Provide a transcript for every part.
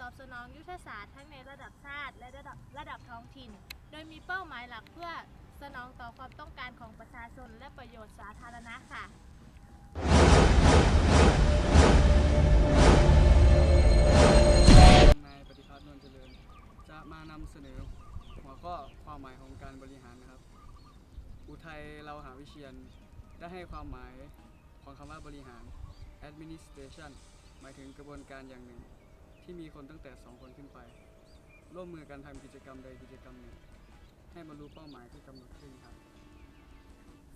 ตอบสนองยุทธศาสตร์ทั้งในระดับชาติ และระดับระดับท้องถิ่น โดยมีเป้าหมายหลักเพื่อสนองต่อความต้องการของประชาชนและประโยชน์สาธารณะค่ะนายปฏิพัฒน์นเจริญ จะมานำเสนอหัวข้อความหมายของการบริหารนะครับ อุทัยเราหาวิเชียนได้ให้ความหมายของคำว่าบริหาร administration หมายถึงกระบวนการอย่างหนึ่ง ที่มีคนตั้งแต่ 2 คนขึ้นไป ร่วมมือกันทำกิจกรรมใดกิจกรรมหนึ่ง ให้บรรลุเป้าหมายที่กำหนดขึ้นครับ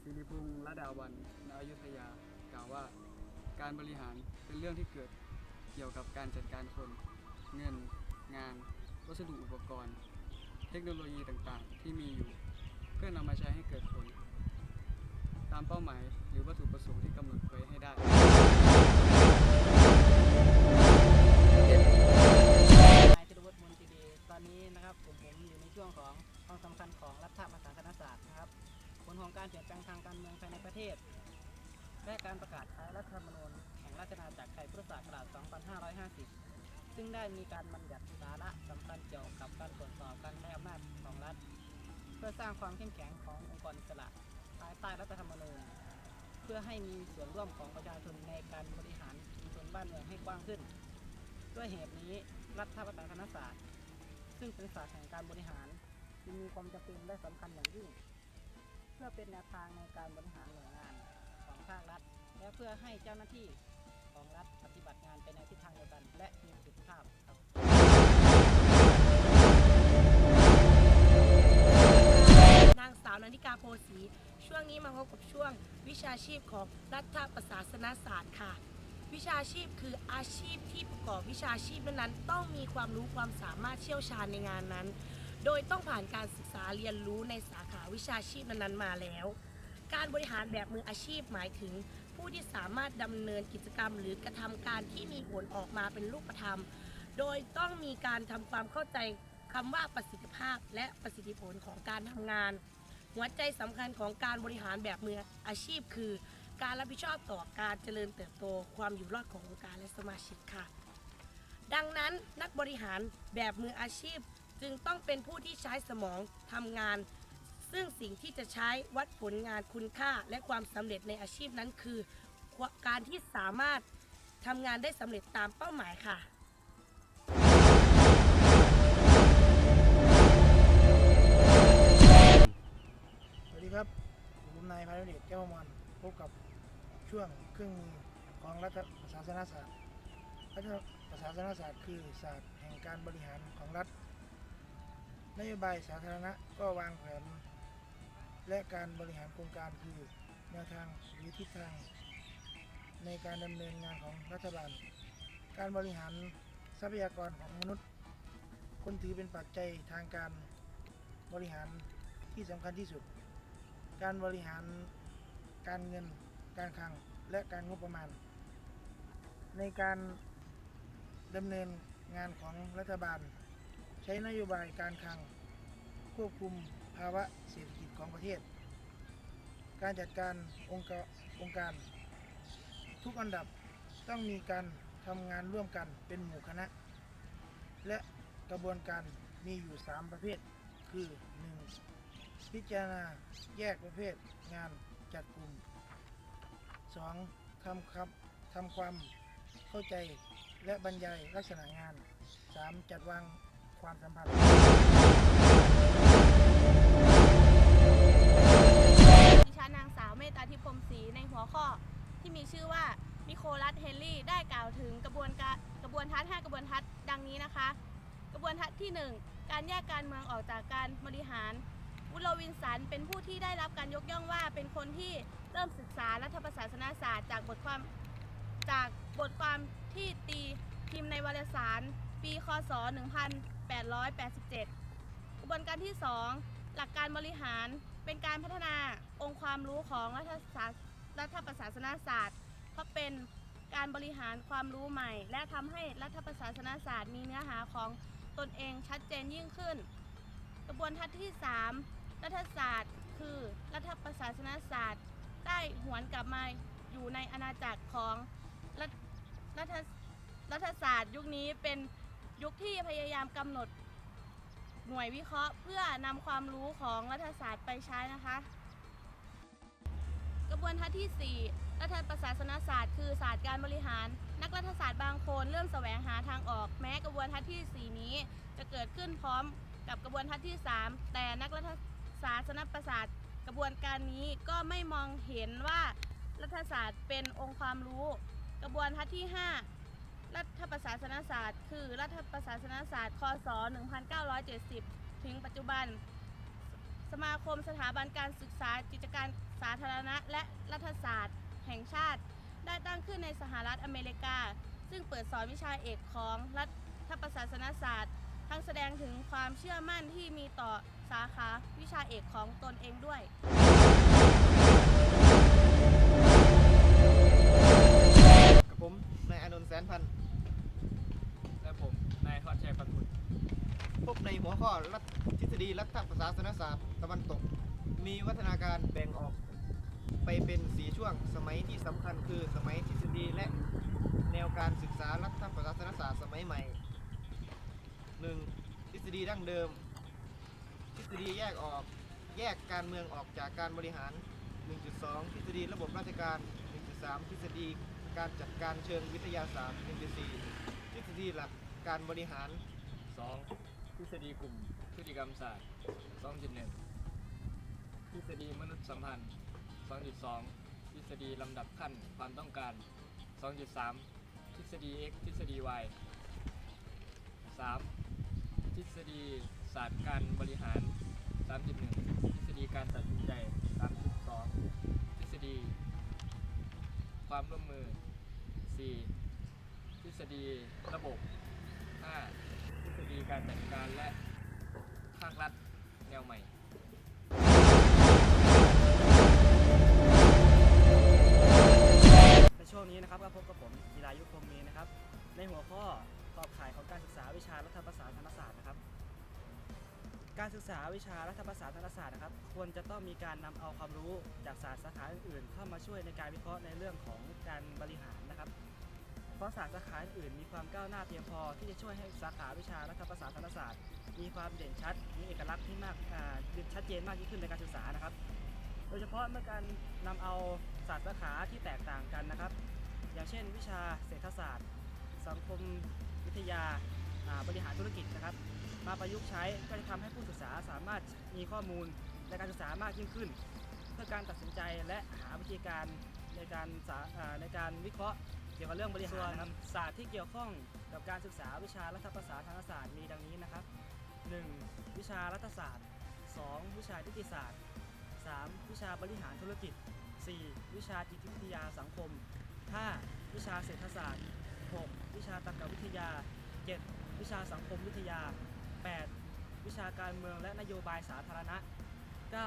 สิริพงษ์ระดาวันณอยุธยากล่าวว่า การบริหารเป็นเรื่องที่เกิดเกี่ยวกับการจัดการคน เงิน งาน วัสดุอุปกรณ์ เทคโนโลยีต่างๆ ที่มีอยู่ เพื่อนำมาใช้ให้เกิดผล ตามเป้าหมายหรือวัตถุประสงค์ที่กำหนดไว้ให้ได้ คัญของรัฐประศาสนศาสตร์นะครับ ผลของการเปลี่ยนแปลงทางการเมืองภายในประเทศ และการประกาศใช้รัฐธรรมนูญแห่งราชอาณาจักรไทยพุทธศักราช 2550 ซึ่งได้มีการบัญญัติสาระสำคัญเกี่ยวกับการตรวจสอบการใช้อำนาจของรัฐ เพื่อสร้างความเข้มแข็งขององค์กรอิสระภายใต้รัฐธรรมนูญ เพื่อให้มีส่วนร่วมของประชาชนในการบริหารชุมชนบ้านเมืองให้กว้างขึ้น ด้วยเหตุนี้รัฐประศาสนศาสตร์ ซึ่งเป็นศาสตร์แห่งการบริหาร จึงมีความจำเป็นและสำคัญอย่างยิ่ง เพื่อเป็นแนวทางในการบริหารหน่วยงานของภาครัฐ และเพื่อให้เจ้าหน้าที่ของรัฐปฏิบัติงานไปในทิศทางเดียวกัน และมีประสิทธิภาพครับนางสาวนันทิกาโพสี ช่วงนี้มาพบกับช่วงวิชาชีพของรัฐประศาสนศาสตร์ค่ะ วิชาชีพคืออาชีพที่ประกอบวิชาชีพนั้นๆต้องมีความรู้ความสามารถเชี่ยวชาญในงานนั้น โดยต้องผ่านการศึกษาเรียนรู้ในสาขาวิชาชีพนั้นๆมาแล้ว การบริหารแบบมืออาชีพหมายถึง ผู้ที่สามารถดำเนินกิจกรรม หรือกระทำการที่มีผลออกมาเป็นรูปธรรม โดยต้องมีการทำความเข้าใจคำว่าประสิทธิภาพและประสิทธิผลของการทำงาน หัวใจสำคัญของการบริหารแบบมืออาชีพคือ การรับผิดชอบต่อการเจริญเติบโตความอยู่รอดขององค์การและสมาชิกค่ะ ดังนั้นนักบริหารแบบมืออาชีพ จึงต้องเป็นผู้ที่ใช้สมองทำงาน ซึ่งสิ่งที่จะใช้วัดผลงานคุณค่าและความสำเร็จในอาชีพนั้นคือ การที่สามารถทำงานได้สำเร็จตามเป้าหมายค่ะสวัสดีครับ ผมนายพานุเดชแก้วมันพบกับช่วงเครื่องมือของรัฐศาสนศาสตร์รัฐประศาสนศาสตร์คือศาสตร์แห่งการบริหารของรัฐ นโยบายสาธารณะก็วางแผน และการบริหารโครงการคือแนวทางหรือทิศทาง ในการดำเนินงานของรัฐบาล การบริหารทรัพยากรของมนุษย์ คนถือเป็นปัจจัยทางการบริหารที่สำคัญที่สุด การบริหารการเงิน การคลัง และการงบประมาณ ในการดำเนินงานของรัฐบาล ใช้นโยบายการคลัง ควบคุมภาวะเศรษฐกิจของประเทศ การจัดการองค์กรองค์การ ทุกอันดับต้องมีการทำงานร่วมกันเป็นหมู่คณะ และกระบวนการมีอยู่ 3 ประเภท คือ 1. พิจารณาแยกประเภทงานจัดกลุ่ม 2. ทำครับทำความเข้าใจและบรรยายลักษณะงาน 3. จัดวาง ความสัมพันธ์ดิฉันนางสาวเมตตาทิพย์พรหมศรีในหัวข้อที่มีชื่อว่านิโคลัสเฮนรี่ได้กล่าวถึงกระบวนการกระบวนทัศน์5กระบวนทัศน์ดังนี้นะคะ กระบวนทัศน์ที่ 1 การแยกการเมืองออกจากการบริหารวุโลวินสันเป็นผู้ที่ได้รับการยกย่องว่าเป็นคนที่เริ่มศึกษารัฐประศาสนศาสตร์จากบทความจากบทความที่ตีพิมพ์ในวารสาร ปี คศ 1887กระบวนการที่ 2 หลักการบริหารเป็นการพัฒนาองค์ความรู้ของรัฐศาสตร์รัฐประศาสนศาสตร์ เพราะเป็นการบริหารความรู้ใหม่ และทำให้รัฐประศาสนศาสตร์ มีเนื้อหาของตนเองชัดเจนยิ่งขึ้น กระบวนทัศน์ที่ 3 รัฐศาสตร์ คือรัฐประศาสนศาสตร์ ได้หวนกลับมาอยู่ในอาณาจักรของรัฐรัฐศาสตร์ยุคนี้เป็น ยุคที่พยายามกำหนดหน่วยวิเคราะห์ เพื่อนำความรู้ของรัฐศาสตร์ไปใช้นะคะ กระบวนทัศน์ที่ 4 รัฐประศาสนศาสตร์ คือศาสตร์การบริหาร นักรัฐศาสตร์บางคนเริ่มแสวงหาทางออก แม้กระบวนทัศน์ที่ 4 นี้จะเกิดขึ้นพร้อมกับกระบวนทัศน์ที่ 3 แต่นักรัฐศาสนประศาสตร์กระบวนการนี้ก็ไม่มองเห็นว่ารัฐศาสตร์เป็นองค์ความรู้ กระบวนทัศน์ที่ 5 รัฐประศาสนศาสตร์ คือรัฐประศาสนศาสตร์คศ1970 ถึงปัจจุบัน สมาคมสถาบันการศึกษากิจการสาธารณะ และรัฐศาสตร์ แห่งชาติ ได้ตั้งขึ้นในสหรัฐอเมริกา ซึ่งเปิดสอนวิชาเอกของรัฐประศาสนศาสตร์ ทั้งแสดงถึงความเชื่อมั่นที่มีต่อสาขาวิชาเอกของตนเองด้วย ผมนายอานนท์แสนพันธ์และผม นายทอดชัยปันบุตรพบในหัวข้อรัฐทฤษฎีรัฐประศาสนศาสตร์ตะวันตก มีวัฒนาการแบ่งออก ไปเป็นสีช่วงสมัยที่สำคัญคือสมัยทฤษฎีและแนวการศึกษารัฐประศาสนศาสตร์สมัยใหม่ 1. ทฤษฎีดั้งเดิม ทฤษฎีแยกออกแยกการเมืองออกจากการบริหาร 1.2 ทฤษฎีระบบราชการ 1.3 ทฤษฎี การจัดการเชิงวิทยาศาสตร์1.4ทฤษฎีหลักการบริหาร 2. ทฤษฎีกลุ่มพฤติกรรมศาสตร์ 2.1 ทฤษฎีมนุษยสัมพันธ์ 2.2 ทฤษฎีลำดับขั้นความต้องการ 2.3 ทฤษฎี x ทฤษฎี y 3. ทฤษฎีศาสตร์การบริหาร 3.1 ทฤษฎีการตัดสินใจ 3.2 ทฤษฎี ความร่วมมือ 4. ทฤษฎีระบบ 5. ทฤษฎีการจัดการและภาครัฐแนวใหม่ในช่วงนี้นะครับก็พบกับผมกีฬายุคคมมีนะครับ ในหัวข้อขอบข่ายของการศึกษาวิชารัฐประศาสนศาสตร์นะครับ การศึกษาวิชารัฐประศาสนศาสตร์นะครับควรจะต้องมีการนำเอาความรู้จากศาสตร์สาขาอื่นๆ เข้ามาช่วยในการวิเคราะห์ในเรื่องของการบริหารนะครับ เพราะศาสตร์สาขาอื่นมีความก้าวหน้าเพียงพอ ที่จะช่วยให้สาขาวิชารัฐประศาสนศาสตร์ มีความเด่นชัด มีเอกลักษณ์ที่มากชัดเจนมากยิ่งขึ้นในการศึกษานะครับ โดยเฉพาะเมื่อการนำเอาศาสตร์สาขาที่แตกต่างกันนะครับ อย่างเช่น วิชาเศรษฐศาสตร์ สังคมวิทยา บริหารธุรกิจนะครับ มาประยุกต์ใช้ก็จะทำให้ผู้ศึกษาสามารถมีข้อมูลในการศึกษามากยิ่งขึ้น เพื่อการตัดสินใจและหาวิธีการในการในการวิเคราะห์เกี่ยวกับเรื่องบริหารนะครับศาสตร์ที่เกี่ยวข้องกับการศึกษาวิชารัฐประศาสนศาสตร์มีดังนี้นะครับ 1. วิชารัฐศาสตร์ 2. วิชานิติศาสตร์ 3. วิชาบริหารธุรกิจ 4. วิชาจิตวิทยาสังคม 5. วิชาเศรษฐศาสตร์ 6. วิชาตรรกวิทยา 7. วิชาสังคมวิทยา 8. วิชาการเมืองและนโยบายสาธารณะ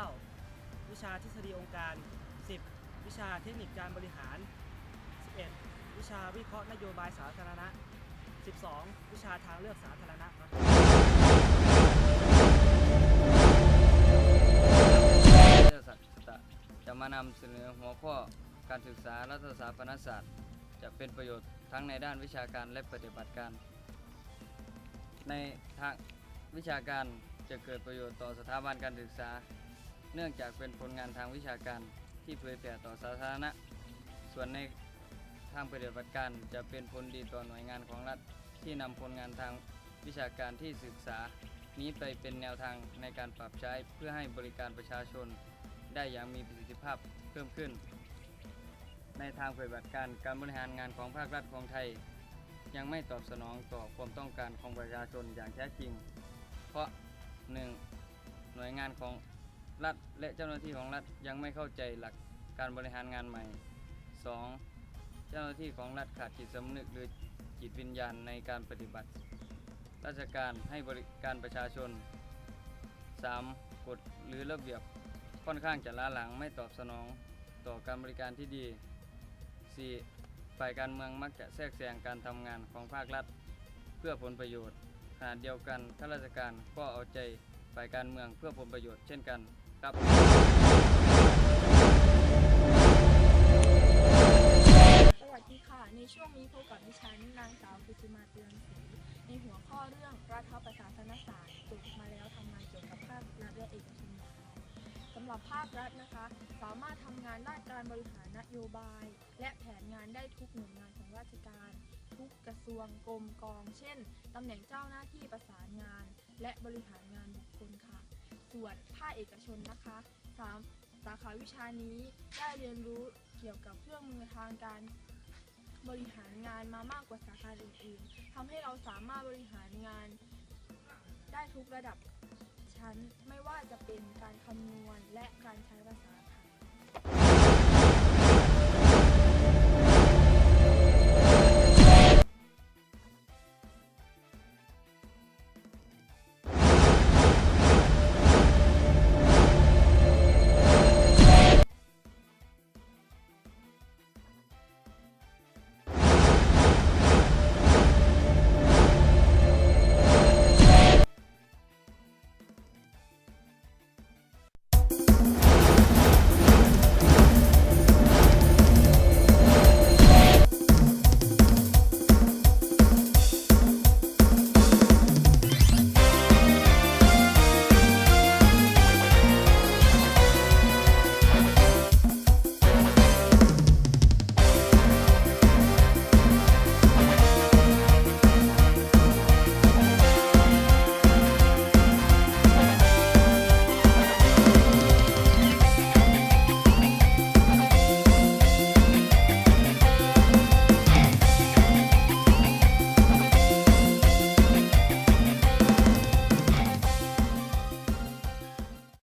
9. วิชาทฤษฎีองค์การ 10. วิชาเทคนิคการบริหาร 11. วิชาวิเคราะห์นโยบายสาธารณะ 12. วิชาทางเลือกสาธารณะครับรัฐศาจะมานำเสนอหัวข้อการศึกษารัฐศาสตร์ปนศาสตร์ จะเป็นประโยชน์ทั้งในด้านวิชาการและปฏิบัติการ ในทางวิชาการจะเกิดประโยชน์ต่อสถาบันการศึกษา เนื่องจากเป็นผลงานทางวิชาการที่เผยแผ่ต่อสาธารณะ ส่วนในทางปฏิบัติการจะเป็นผลดีต่อหน่วยงานของรัฐ ที่นำผลงานทางวิชาการที่ศึกษา นี้ไปเป็นแนวทางในการปรับใช้เพื่อให้บริการประชาชน ได้อย่างมีประสิทธิภาพเพิ่มขึ้น ในทางปฏิบัติการการบริหารงานของภาครัฐของไทย ยังไม่ตอบสนองต่อความต้องการของประชาชนอย่างแท้จริง เพราะ 1. หน่วยงานของรัฐและเจ้าหน้าที่ของรัฐยังไม่เข้าใจหลักการบริหารงานใหม่ 2. เจ้าหน้าที่ของรัฐขาดจิตสำนึกหรือจิตวิญญาณในการปฏิบัติ ราชการให้บริการประชาชน 3. กฎหรือระเบียบค่อนข้างจะล้าหลังไม่ตอบสนองต่อการบริการที่ดี 4. ฝ่ายการเมืองมักจะแทรกแซงการทำงานของภาครัฐ เพื่อผลประโยชน์ขณะเดียวกันข้าราชการก็เอาใจฝ่ายการเมืองเพื่อผลประโยชน์เช่นกันครับสวัสดีค่ะ ในช่วงนี้พบกับดิฉันนางสาวกุสุมาเตือนศรีในหัวข้อเรื่องรัฐประศาสนศาสตร์จบมาแล้วทำงานเกี่ยวกับภาครัฐและเอกชนำหรับภาครัฐนะคะ สามารถทำงานด้านการบริหารนโยบาย และแผนงานได้ทุกหน่วยงานของราชการ ทุกกระทรวงกรมกอง เช่นตำแหน่งเจ้าหน้าที่ประสานงาน และบริหารงานบุคคลค่ะ ส่วนภาคเอกชนนะคะสามสาขาวิชานี้ได้เรียนรู้เกี่ยวกับเครื่องมือทางการบริหารงานมามากกว่าสาขาอื่นๆทำให้เราสามารถบริหารงานได้ทุกระดับ ชั้น ไม่ว่าจะเป็นการคำนวณและการใช้